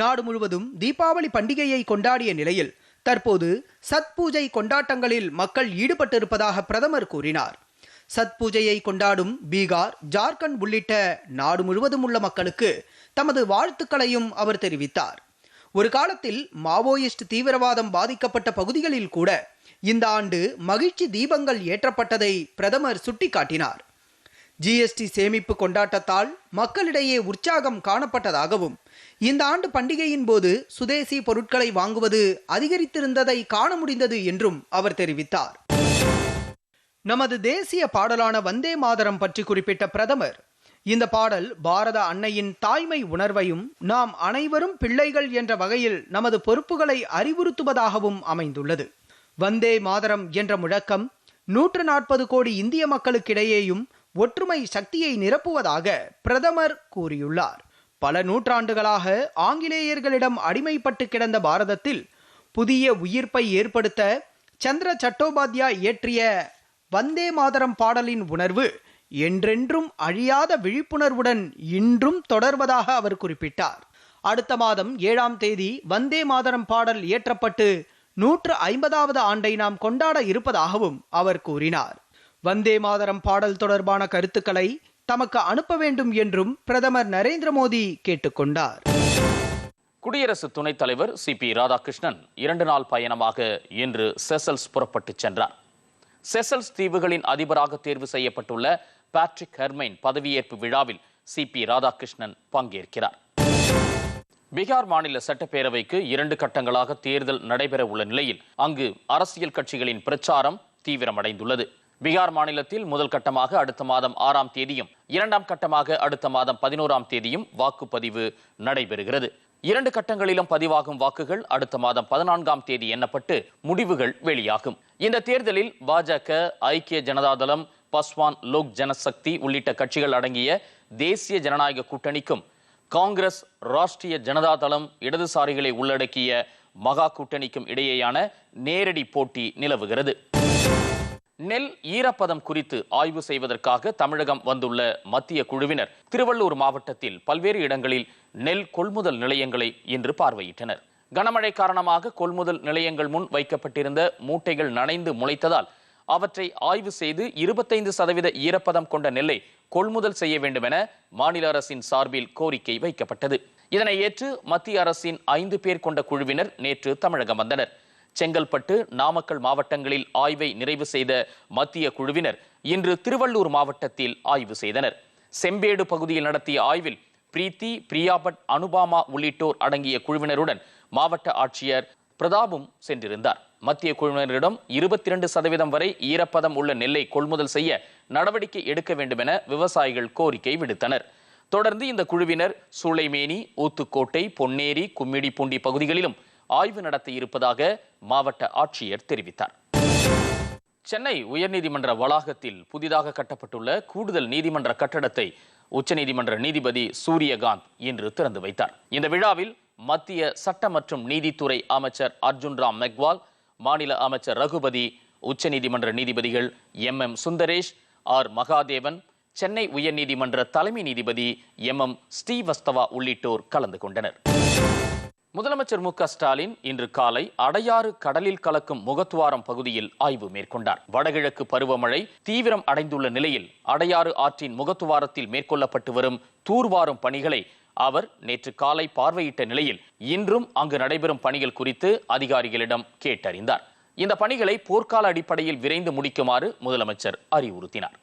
நாடு முழுவதும் தீபாவளி பண்டிகையை கொண்டாடிய நிலையில் தற்போது சத் பூஜை கொண்டாட்டங்களில் மக்கள் ஈடுபட்டிருப்பதாக பிரதமர் கூறினார். சத் பூஜையை கொண்டாடும் பீகார் ஜார்க்கண்ட் உள்ளிட்ட நாடு முழுவதும் உள்ள மக்களுக்கு தமது வாழ்த்துக்களையும் அவர் தெரிவித்தார். ஒரு காலத்தில் மாவோயிஸ்ட் தீவிரவாதம் பாதிக்கப்பட்ட பகுதிகளில் கூட இந்த ஆண்டு மகிழ்ச்சி தீபங்கள் ஏற்றப்பட்டதை பிரதமர் சுட்டிக்காட்டினார். ஜிஎஸ்டி சேமிப்பு கொண்டாட்டத்தால் மக்களிடையே உற்சாகம் காணப்பட்டதாகவும் இந்த ஆண்டு பண்டிகையின் போது சுதேசி பொருட்களை வாங்குவது அதிகரித்திருந்ததை காண முடிந்தது என்றும் அவர் தெரிவித்தார். நமது தேசிய பாடலான வந்தே மாதரம் பற்றி குறிப்பிட்ட பிரதமர் இந்த பாடல் பாரத அன்னையின் தாய்மை உணர்வையும் நாம் அனைவரும் பிள்ளைகள் என்ற வகையில் நமது பொறுப்புகளை அறிவுறுத்துவதாகவும் அமைந்துள்ளது. வந்தே மாதரம் என்ற முழக்கம் நூற்று நாற்பது கோடி இந்திய மக்களுக்கிடையேயும் ஒற்றுமை சக்தியை நிரப்புவதாக பிரதமர் கூறியுள்ளார். பல நூற்றாண்டுகளாக ஆங்கிலேயர்களிடம் அடிமைப்பட்டு கிடந்த பாரதத்தில் புதிய உயிர்ப்பை ஏற்படுத்த சந்திர சட்டோபாத்யா இயற்றிய வந்தே மாதரம் பாடலின் உணர்வு என்றென்றும் அழியாத விழிப்புணர்வுடன் இன்றும் தொடர்வதாக அவர் குறிப்பிட்டார். அடுத்த மாதம் ஏழாம் தேதி வந்தே மாதரம் பாடல் இயற்றப்பட்டு நூற்று ஐம்பதாவது ஆண்டை நாம் கொண்டாட இருப்பதாகவும் அவர் கூறினார். வந்தே மாதரம் பாடல் தொடர்பான கருத்துக்களை தமக்கு அனுப்ப வேண்டும் என்றும் பிரதமர் நரேந்திர மோடி கேட்டுக்கொண்டார். குடியரசு துணைத் தலைவர் சி பி ராதாகிருஷ்ணன் இரண்டு நாள் பயணமாக இன்று செசல்ஸ் புறப்பட்டுச் சென்றார். செசல்ஸ் தீவுகளின் அதிபராக தேர்வு செய்யப்பட்டுள்ள பேட்ரிக் ஹெர்மைன் பதவியேற்பு விழாவில் சி பி ராதாகிருஷ்ணன் பங்கேற்கிறார். பீகார் மாநில சட்டப்பேரவைக்கு இரண்டு கட்டங்களாக தேர்தல் நடைபெற உள்ள நிலையில் அங்கு அரசியல் கட்சிகளின் பிரச்சாரம் தீவிரமடைந்துள்ளது. பீகார் மாநிலத்தில் முதல் கட்டமாக அடுத்த மாதம் ஆறாம் தேதியும் இரண்டாம் கட்டமாக அடுத்த மாதம் பதினோராம் தேதியும் வாக்குப்பதிவு நடைபெறுகிறது. இரண்டு கட்டங்களிலும் பதிவாகும் வாக்குகள் அடுத்த மாதம் பதினான்காம் தேதி எண்ணப்பட்டு முடிவுகள் வெளியாகும். இந்த தேர்தலில் பாஜக ஐக்கிய ஜனதாதளம் பஸ்வான் லோக் ஜனசக்தி உள்ளிட்ட கட்சிகள் அடங்கிய தேசிய ஜனநாயக கூட்டணிக்கும் காங்கிரஸ் ராஷ்டிரிய ஜனதாதளம் இடதுசாரிகளை உள்ளடக்கிய மகா கூட்டணிக்கும் இடையேயான நேரடி போட்டி நிலவுகிறது. நெல் ஈரப்பதம் குறித்து ஆய்வு செய்வதற்காக தமிழகம் வந்துள்ள மத்திய குழுவினர் திருவள்ளூர் மாவட்டத்தில் பல்வேறு இடங்களில் நெல் கொள்முதல் நிலையங்களை இன்று பார்வையிட்டனர். கனமழை காரணமாக கொள்முதல் நிலையங்கள் முன் வைக்கப்பட்டிருந்த மூட்டைகள் நனைந்து முளைத்ததால் அவற்றை ஆய்வு செய்து இருபத்தைந்து சதவீத ஈரப்பதம் கொண்ட நெல்லை கொள்முதல் செய்ய வேண்டும் என மாநில அரசின் சார்பில் கோரிக்கை வைக்கப்பட்டது. இதனை ஏற்று மத்திய அரசின் ஐந்து பேர் கொண்ட குழுவினர் நேற்று தமிழகம் வந்தனர். செங்கல்பட்டு நாமக்கல் மாவட்டங்களில் ஆய்வை நிறைவு செய்த மத்திய குழுவினர் இன்று திருவள்ளூர் மாவட்டத்தில் ஆய்வு செய்தனர். செம்பேடு பகுதியில் நடத்திய ஆய்வில் பிரீத்தி பிரியாபட் அனுபாமா உள்ளிட்டோர் அடங்கிய குழுவினருடன் மாவட்ட ஆட்சியர் பிரதாபும் சென்றிருந்தார். மத்திய குழுவினரிடம் இருபத்தி இரண்டு சதவீதம் வரை ஈரப்பதம் உள்ள நெல்லை கொள்முதல் செய்ய நடவடிக்கை எடுக்க வேண்டும் என விவசாயிகள் கோரிக்கை விடுத்தனர். தொடர்ந்து இந்த குழுவினர் சூளைமேனி ஊத்துக்கோட்டை பொன்னேரி கும்மிடிப்பூண்டி பகுதிகளிலும் ஆய்வு நடத்த இருப்பதாக மாவட்ட ஆட்சியர் தெரிவித்தார். சென்னை உயர்நீதிமன்ற வளாகத்தில் புதிதாக கட்டப்பட்டுள்ள கூடுதல் நீதிமன்ற கட்டடத்தை உச்சநீதிமன்ற நீதிபதி சூரியகாந்த் இன்று திறந்து வைத்தார். இந்த விழாவில் மத்திய சட்ட மற்றும் நீதித்துறை அமைச்சர் அர்ஜுன் ராம் மெக்வால் மாநில அமைச்சர் ரகுபதி உச்சநீதிமன்ற நீதிபதிகள் M. M. Sundaresh R. Mahadevan Chennai உயர்நீதிமன்ற தலைமை நீதிபதி எம். எம். ஸ்ரீவஸ்தவா உள்ளிட்டோர் கலந்து கொண்டனர். முதலமைச்சர் மு ஸ்டாலின் இன்று காலை அடையாறு கடலில் கலக்கும் முகத்துவாரம் பகுதியில் ஆய்வு மேற்கொண்டார். வடகிழக்கு பருவமழை தீவிரம் அடைந்துள்ள நிலையில் அடையாறு ஆற்றின் முகத்துவாரத்தில் மேற்கொள்ளப்பட்டு வரும் தூர்வாரும் பணிகளை அவர் நேற்று காலை பார்வையிட்ட நிலையில் இன்றும் அங்கு நடைபெறும் பணிகள் குறித்து அதிகாரிகளிடம் கேட்டறிந்தார். இந்த பணிகளை போர்க்கால அடிப்படையில் விரைந்து முடிக்குமாறு முதலமைச்சர் அறிவுறுத்தினார்.